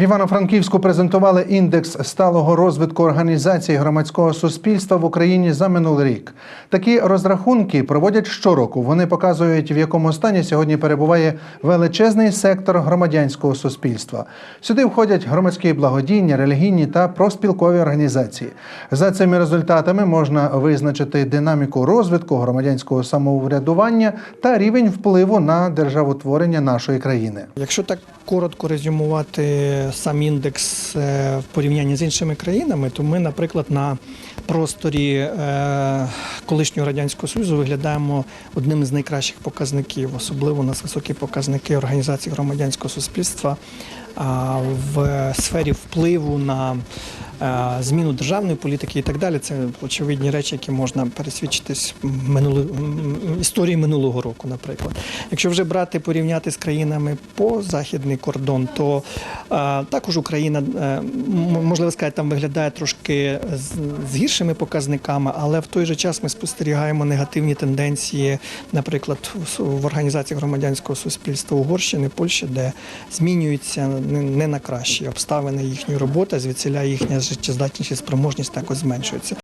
В Івано-Франківську презентували індекс сталого розвитку організацій громадського суспільства в Україні за минулий рік. Такі розрахунки проводять щороку. Вони показують, в якому стані сьогодні перебуває величезний сектор громадянського суспільства. Сюди входять громадські благодійні, релігійні та проспілкові організації. За цими результатами можна визначити динаміку розвитку громадянського самоврядування та рівень впливу на державотворення нашої країни. Якщо так коротко резюмувати сам індекс е, в порівнянні з іншими країнами, то ми, наприклад, на просторі е, колишнього радянського союзу виглядаємо одним з найкращих показників. Особливо у нас високі показники організації громадянського суспільства в сфері впливу на зміну державної політики і так далі. Це очевидні речі, які можна пересвідчитись в історії минулого року, наприклад. Якщо вже брати порівняти з країнами по західний кордон, то е, також Україна е, можливо сказати, там виглядає трошки з, гіршими показниками, але в той же час ми спостерігаємо негативні тенденції, наприклад, в організації громадянського суспільства Угорщини, Польщі, де змінюються не на кращі обставини їхньої роботи, звідсіля їхня життєздатність і спроможність також зменшується.